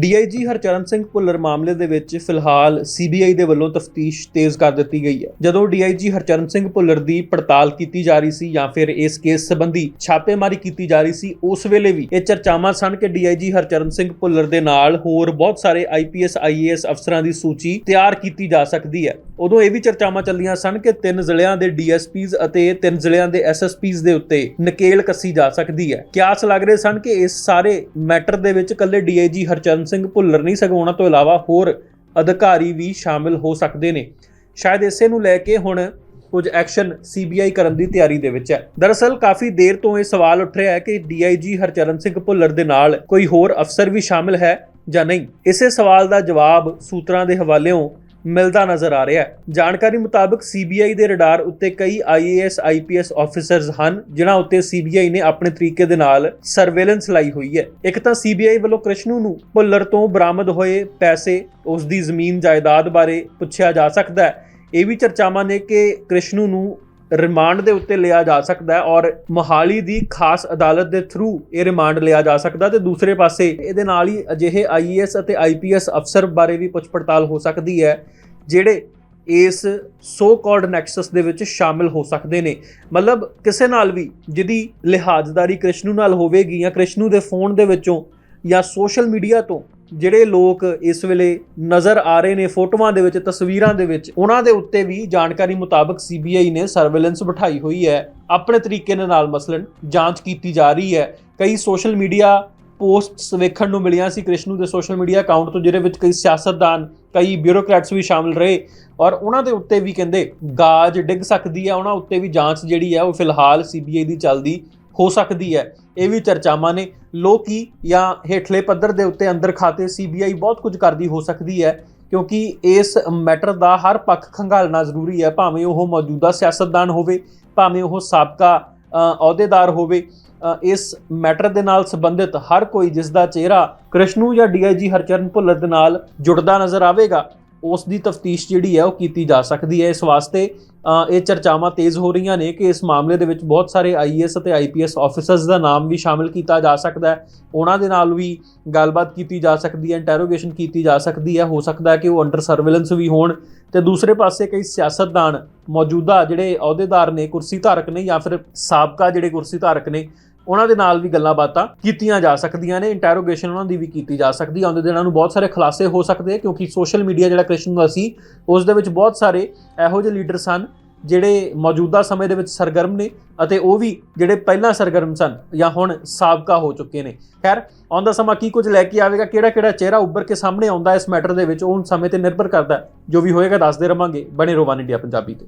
DIG Harcharan Singh Bhullar ਮਾਮਲੇ ਦੇ ਵਿੱਚ ਫਿਲਹਾਲ ਸੀਬੀਆਈ ਦੇ ਵੱਲੋਂ ਤਫਤੀਸ਼ ਤੇਜ਼ ਕਰ ਦਿੱਤੀ ਗਈ ਹੈ। ਜਦੋਂ ਡੀਆਈਜੀ ਹਰਚਰਨ ਸਿੰਘ ਭੁੱਲਰ ਦੀ ਪੜਤਾਲ ਕੀਤੀ ਜਾ ਰਹੀ ਸੀ ਜਾਂ ਫਿਰ ਇਸ ਕੇਸ ਸੰਬੰਧੀ ਛਾਪੇਮਾਰੀ ਕੀਤੀ ਜਾ ਰਹੀ ਸੀ, ਉਸ ਵੇਲੇ ਵੀ ਇਹ ਚਰਚਾਵਾਂ ਸਨ ਕਿ ਡੀਆਈਜੀ ਹਰਚਰਨ ਸਿੰਘ ਭੁੱਲਰ ਦੇ ਨਾਲ ਹੋਰ ਬਹੁਤ ਸਾਰੇ ਆਈਪੀਐਸ ਆਈਏਐਸ ਅਫਸਰਾਂ ਦੀ ਸੂਚੀ ਤਿਆਰ ਕੀਤੀ ਜਾ ਸਕਦੀ ਹੈ। ਉਦੋਂ ਇਹ ਵੀ ਚਰਚਾਵਾਂ ਚੱਲੀਆਂ ਸਨ ਕਿ ਤਿੰਨ ਜ਼ਿਲ੍ਹਿਆਂ ਦੇ ਡੀਐਸਪੀਜ਼ ਅਤੇ ਤਿੰਨ ਜ਼ਿਲ੍ਹਿਆਂ ਦੇ ਐਸਐਸਪੀਜ਼ ਦੇ ਉੱਤੇ ਨਕੇਲ ਕੱਸੀ ਜਾ ਸਕਦੀ ਹੈ। ਕਿਆਸ ਲੱਗ ਰਹੇ ਸਨ ਕਿ ਇਸ ਸਾਰੇ ਮੈਟਰ ਦੇ ਵਿੱਚ ਇਕੱਲੇ ਡੀਆਈਜੀ ਹਰਚਰਨ ਸਿੰਘ ਭੁੱਲਰ ਨਹੀਂ ਸਗੋਂ ਉਹਨਾਂ ਤੋਂ ਇਲਾਵਾ ਹੋਰ ਅਧਿਕਾਰੀ ਵੀ ਸ਼ਾਮਿਲ ਹੋ ਸਕਦੇ ਨੇ। ਸ਼ਾਇਦ ਇਸੇ ਨੂੰ ਲੈ ਕੇ ਹੁਣ ਕੁਝ ਐਕਸ਼ਨ ਸੀਬੀਆਈ ਕਰਨ ਦੀ ਤਿਆਰੀ ਦੇ ਵਿੱਚ ਹੈ। ਦਰਅਸਲ ਕਾਫੀ ਦੇਰ ਤੋਂ ਇਹ ਸਵਾਲ ਉੱਠ ਰਿਹਾ ਹੈ ਕਿ ਡੀਆਈਜੀ ਹਰਚਰਨ ਸਿੰਘ ਭੁੱਲਰ ਦੇ ਨਾਲ ਕੋਈ ਹੋਰ ਅਫਸਰ ਵੀ ਸ਼ਾਮਿਲ ਹੈ ਜਾਂ ਨਹੀਂ। ਇਸੇ ਸਵਾਲ ਦਾ ਜਵਾਬ ਸੂਤਰਾਂ ਦੇ ਹਵਾਲਿਓਂ ਮਿਲਦਾ ਨਜ਼ਰ ਆ ਰਿਹਾ ਹੈ। ਜਾਣਕਾਰੀ ਮੁਤਾਬਕ ਸੀਬੀਆਈ ਦੇ ਰਡਾਰ ਉੱਤੇ ਕਈ ਆਈਏਐਸ ਆਈਪੀਐਸ ਆਫੀਸਰਸ ਹਨ, ਜਿਨ੍ਹਾਂ ਉੱਤੇ ਸੀਬੀਆਈ ਨੇ ਆਪਣੇ ਤਰੀਕੇ ਦੇ ਨਾਲ ਸਰਵੇਲੈਂਸ ਲਾਈ ਹੋਈ ਹੈ। ਇੱਕ ਤਾਂ ਸੀਬੀਆਈ ਵੱਲੋਂ ਕ੍ਰਿਸ਼ਨੂ ਨੂੰ ਭੁੱਲਰ ਤੋਂ ਬਰਾਮਦ ਹੋਏ ਪੈਸੇ ਉਸ ਦੀ ਜ਼ਮੀਨ ਜਾਇਦਾਦ ਬਾਰੇ ਪੁੱਛਿਆ ਜਾ ਸਕਦਾ ਹੈ। ਇਹ ਵੀ ਚਰਚਾਵਾਂ ਨੇ ਕਿ ਕ੍ਰਿਸ਼ਨੂ ਨੂੰ ਰਿਮਾਂਡ ਦੇ ਉੱਤੇ ਲਿਆ ਜਾ ਸਕਦਾ ਹੈ ਔਰ ਮੋਹਾਲੀ ਦੀ ਖਾਸ ਅਦਾਲਤ ਦੇ ਥਰੂ ਇਹ ਰਿਮਾਂਡ ਲਿਆ ਜਾ ਸਕਦਾ ਤੇ ਦੂਸਰੇ ਪਾਸੇ ਇਹਦੇ ਨਾਲ ਹੀ ਅਜਿਹੇ ਆਈਏਐਸ ਅਤੇ ਆਈਪੀਐਸ ਅਫਸਰ ਬਾਰੇ ਵੀ ਪੁੱਛ ਪੜਤਾਲ ਹੋ ਸਕਦੀ ਹੈ, ਜਿਹੜੇ ਇਸ ਸੋ ਕਾਲਡ ਨੈਕਸਸ ਦੇ ਵਿੱਚ ਸ਼ਾਮਿਲ ਹੋ ਸਕਦੇ ਨੇ। ਮਤਲਬ ਕਿਸੇ ਨਾਲ ਵੀ ਜਿਹਦੀ ਲਿਹਾਜ਼ਦਾਰੀ ਕ੍ਰਿਸ਼ਨੂ ਨਾਲ ਹੋਵੇਗੀ ਜਾਂ ਕ੍ਰਿਸ਼ਨੂ ਦੇ ਫੋਨ ਦੇ ਵਿੱਚੋਂ ਜਾਂ ਸੋਸ਼ਲ ਮੀਡੀਆ ਤੋਂ ਜਿਹੜੇ ਲੋਕ ਇਸ ਵੇਲੇ ਨਜ਼ਰ ਆ ਰਹੇ ਨੇ ਫੋਟੋਆਂ ਦੇ ਵਿੱਚ, ਤਸਵੀਰਾਂ ਦੇ ਵਿੱਚ, ਉਹਨਾਂ ਦੇ ਉੱਤੇ ਵੀ ਜਾਣਕਾਰੀ ਮੁਤਾਬਕ ਸੀਬੀਆਈ ਨੇ ਸਰਵੇਲੈਂਸ ਬਿਠਾਈ ਹੋਈ ਹੈ। ਆਪਣੇ ਤਰੀਕੇ ਦੇ ਨਾਲ ਮਸਲਨ ਜਾਂਚ ਕੀਤੀ ਜਾ ਰਹੀ ਹੈ। ਕਈ ਸੋਸ਼ਲ ਮੀਡੀਆ ਪੋਸਟਸ ਵੇਖਣ ਨੂੰ ਮਿਲੀਆਂ ਸੀ ਕ੍ਰਿਸ਼ਨੂ ਦੇ ਸੋਸ਼ਲ ਮੀਡੀਆ ਅਕਾਊਂਟ ਤੋਂ, ਜਿਹਦੇ ਵਿੱਚ ਕਈ ਸਿਆਸਤਦਾਨ, ਕਈ ਬਿਊਰੋਕਰੈਟਸ ਵੀ ਸ਼ਾਮਿਲ ਰਹੇ ਔਰ ਉਹਨਾਂ ਦੇ ਉੱਤੇ ਵੀ ਕਹਿੰਦੇ, ਗਾਜ ਡਿੱਗ ਸਕਦੀ ਹੈ। ਉਹਨਾਂ ਉੱਤੇ ਵੀ ਜਾਂਚ ਜਿਹੜੀ ਹੈ ਉਹ ਫਿਲਹਾਲ ਸੀਬੀਆਈ ਦੀ ਚੱਲਦੀ ਹੋ ਸਕਦੀ ਹੈ। ਇਹ ਵੀ ਚਰਚਾਵਾਂ ਨੇ। ਲੋਕੀ ਜਾਂ ਹੇਠਲੇ ਪੱਧਰ ਦੇ ਉੱਤੇ ਅੰਦਰ ਖਾਤੇ ਸੀਬੀਆਈ ਬਹੁਤ ਕੁਝ ਕਰਦੀ ਹੋ ਸਕਦੀ ਹੈ ਕਿਉਂਕਿ ਇਸ ਮੈਟਰ ਦਾ ਹਰ ਪੱਖ ਖੰਗਾਲਣਾ ਜ਼ਰੂਰੀ ਹੈ। ਭਾਵੇਂ ਉਹ ਮੌਜੂਦਾ ਸਿਆਸਤਦਾਨ ਹੋਵੇ, ਭਾਵੇਂ ਉਹ ਸਾਬਕਾ ਅਹੁਦੇਦਾਰ ਹੋਵੇ ਇਸ ਮੈਟਰ ਦੇ ਨਾਲ ਸੰਬੰਧਿਤ ਹਰ ਕੋਈ ਜਿਸ ਦਾ ਚਿਹਰਾ ਕ੍ਰਿਸ਼ਨੂ ਜਾਂ ਡੀਆਈਜੀ ਹਰਚਰਨ ਭੁੱਲਰ ਦੇ ਨਾਲ ਜੁੜਦਾ ਨਜ਼ਰ ਆਵੇਗਾ, ਉਸ ਦੀ ਤਫਤੀਸ਼ ਜਿਹੜੀ ਹੈ ਉਹ ਕੀਤੀ ਜਾ ਸਕਦੀ ਹੈ। ਇਸ ਵਾਸਤੇ ਇਹ ਚਰਚਾਵਾਂ ਤੇਜ਼ ਹੋ ਰਹੀਆਂ ਨੇ ਕਿ ਇਸ ਮਾਮਲੇ ਦੇ ਵਿੱਚ ਬਹੁਤ ਸਾਰੇ ਆਈਏਐਸ ਅਤੇ ਆਈਪੀਐਸ ਆਫੀਸਰਸ ਦਾ ਨਾਮ ਵੀ ਸ਼ਾਮਿਲ ਕੀਤਾ ਜਾ ਸਕਦਾ ਹੈ। ਉਹਨਾਂ ਦੇ ਨਾਲ ਵੀ ਗੱਲਬਾਤ ਕੀਤੀ ਜਾ ਸਕਦੀ ਹੈ ਇੰਟਰੋਗੇਸ਼ਨ ਕੀਤੀ ਜਾ ਸਕਦੀ ਹੈ। ਹੋ ਸਕਦਾ ਹੈ ਕਿ ਉਹ ਅੰਡਰ ਸਰਵੇਲੈਂਸ ਵੀ ਹੋਣ ਤੇ ਦੂਸਰੇ ਪਾਸੇ ਕਈ ਸਿਆਸਤਦਾਨ ਮੌਜੂਦਾ ਜਿਹੜੇ ਅਹੁਦੇਦਾਰ ਨੇ, ਕੁਰਸੀ ਧਾਰਕ ਨੇ ਜਾਂ ਫਿਰ ਸਾਬਕਾ ਜਿਹੜੇ ਕੁਰਸੀ ਧਾਰਕ ਨੇ ਉਹਨਾਂ ਦੇ ਨਾਲ ਵੀ ਗੱਲਾਂ ਬਾਤਾਂ ਕੀਤੀਆਂ ਜਾ ਸਕਦੀਆਂ ਨੇ ਇੰਟਰੋਗੇਸ਼ਨ ਉਹਨਾਂ ਦੀ ਵੀ ਕੀਤੀ ਜਾ ਸਕਦੀ ਆਉਂਦੇ ਦਿਨਾਂ ਨੂੰ ਬਹੁਤ ਸਾਰੇ ਖੁਲਾਸੇ ਹੋ ਸਕਦੇ ਕਿਉਂਕਿ ਸੋਸ਼ਲ ਮੀਡੀਆ ਜਿਹੜਾ ਕ੍ਰਿਸ਼ਨ ਦਾ ਸੀ ਉਸ ਦੇ ਵਿੱਚ ਬਹੁਤ ਸਾਰੇ ਇਹੋ ਜਿਹੇ ਲੀਡਰ ਸਨ ਜਿਹੜੇ ਮੌਜੂਦਾ ਸਮੇਂ ਦੇ ਵਿੱਚ ਸਰਗਰਮ ਨੇ ਅਤੇ ਉਹ ਵੀ ਜਿਹੜੇ ਪਹਿਲਾਂ ਸਰਗਰਮ ਸਨ ਜਾਂ ਹੁਣ ਸਾਬਕਾ ਹੋ ਚੁੱਕੇ ਨੇ। ਖੈਰ ਆਉਂਦਾ ਸਮਾਂ ਕੀ ਕੁਝ ਲੈ ਕੇ ਆਵੇਗਾ ਕਿਹੜਾ ਕਿਹੜਾ ਚਿਹਰਾ ਉੱਭਰ ਕੇ ਸਾਹਮਣੇ ਆਉਂਦਾ ਇਸ ਮੈਟਰ ਦੇ ਵਿੱਚ, ਉਹ ਸਮੇਂ ਤੇ ਨਿਰਭਰ ਕਰਦਾ ਜੋ ਵੀ ਹੋਏਗਾ, ਦੱਸਦੇ ਰਵਾਂਗੇ। ਬਣੇ ਰੋਵਾਨ ਇੰਡੀਆ ਪੰਜਾਬੀ ਤੇ।